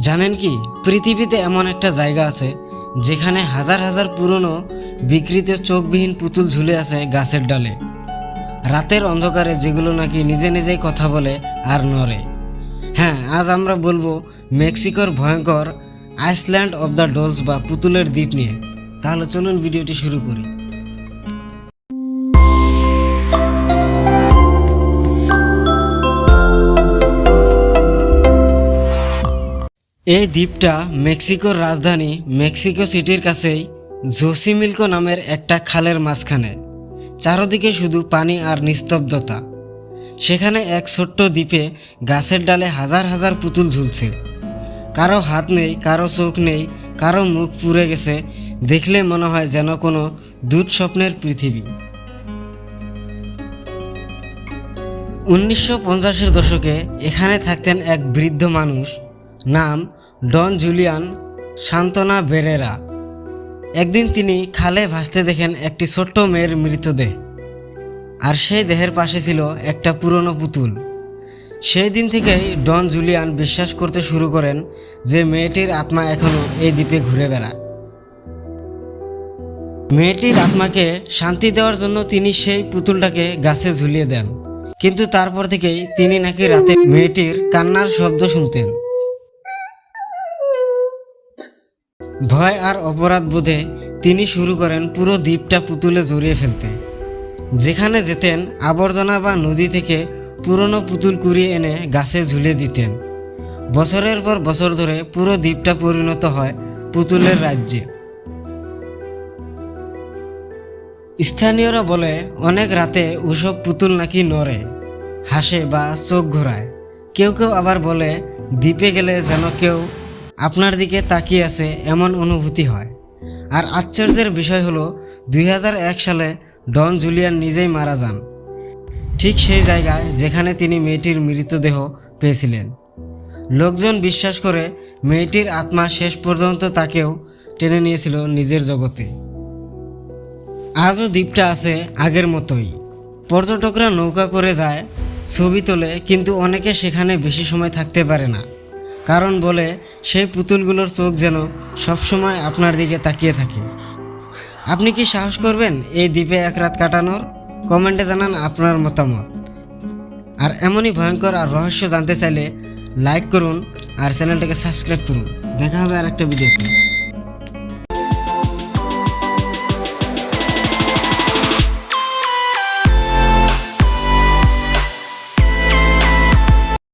জানেন কি, পৃথিবীতে এমন একটা জায়গা আছে যেখানে হাজার হাজার পুরনো বিকৃত চোখবিহীন পুতুল ঝুলে আছে গাছের ডালে। রাতের অন্ধকারে যেগুলো নাকি নিজে নিজেই কথা বলে আর নড়ে। হ্যাঁ আজ আমরা বলব মেক্সিকোর ভয়ঙ্কর আইসল্যান্ড অফ দ্য ডলস বা পুতুলের দ্বীপ নিয়ে। তাহলে চলুন ভিডিওটি শুরু করি। এই দ্বীপটা মেক্সিকোর রাজধানী মেক্সিকো সিটির কাছেই জোসিমিলকো নামের একটা খালের মাঝখানে। চারদিকে শুধু পানি আর নিস্তব্ধতা। সেখানে এক ছোট্ট দ্বীপে গাছের ডালে হাজার হাজার পুতুল ঝুলছে। কারও হাত নেই, কারও চোখ নেই, কারও মুখ পুড়ে গেছে, দেখলে মনে হয় যেন কোনো দুধ স্বপ্নের পৃথিবী। উনিশশো পঞ্চাশের দশকে এখানে থাকতেন এক বৃদ্ধ মানুষ, নাম ডন জুলিয়ান সান্তনা বেরেরা। একদিন তিনি খালে ভাসতে দেখেন একটি ছোট্ট মেয়ের মৃতদেহ। আর সেই দেহের পাশে ছিল একটা পুরনো পুতুল। সেই দিন থেকেই ডন জুলিয়ান বিশ্বাস করতে শুরু করেন যে মেয়েটির আত্মা এখনও এই দ্বীপে ঘুরে বেড়ায়। মেয়েটির আত্মাকে শান্তি দেওয়ার জন্য তিনি সেই পুতুলটাকে গাছে ঝুলিয়ে দেন। কিন্তু তারপর থেকেই তিনি নাকি রাতে মেয়েটির কান্নার শব্দ শুনতেন। ভয় আর অপরাধ বোধে তিনি শুরু করেন পুরো দ্বীপটা পুতুলে জড়িয়ে ফেলতে। যেখানে যেতেন আবর্জনা বা নদী থেকে পুরনো পুতুল কুড়িয়ে এনে গাছে ঝুলিয়ে দিতেন। বছরের পর বছর ধরে পুরো দ্বীপটা পরিণত হয় পুতুলের রাজ্যে। স্থানীয়রা বলে, অনেক রাতে ওসব পুতুল নাকি নড়ে, হাসে বা চোখ ঘোরায়। কেউ কেউ আবার বলে, দ্বীপে গেলে যেন কেউ আপনার দিকে তাকিয়ে আছে এমন অনুভূতি হয়। আর আশ্চর্যের বিষয় হলো, দুই হাজার এক সালে ডন জুলিয়ান নিজেই মারা যান। ঠিক সেই জায়গায় যেখানে তিনি মেয়েটির মৃতদেহ পেয়েছিলেন। লোকজন বিশ্বাস করে মেয়েটির আত্মা শেষ পর্যন্ত তাকেও টেনে নিয়েছিল নিজের জগতে। আজও দ্বীপটা আছে আগের মতোই। পর্যটকরা নৌকা করে যায়, ছবি তোলে, কিন্তু অনেকে সেখানে বেশি সময় থাকতে পারে না। কারণ বলে, সেই পুতুলগুলোর চোখ যেন সবসময় আপনার দিকে তাকিয়ে থাকে। আপনি কি সাহস করবেন এই দ্বীপে এক রাত কাটানোর? কমেন্টে জানান আপনার মতামত। আর এমনই ভয়ঙ্কর আর রহস্য জানতে চাইলে লাইক করুন আর চ্যানেলটাকে সাবস্ক্রাইব করুন। দেখা হবে আর একটা ভিডিওতে।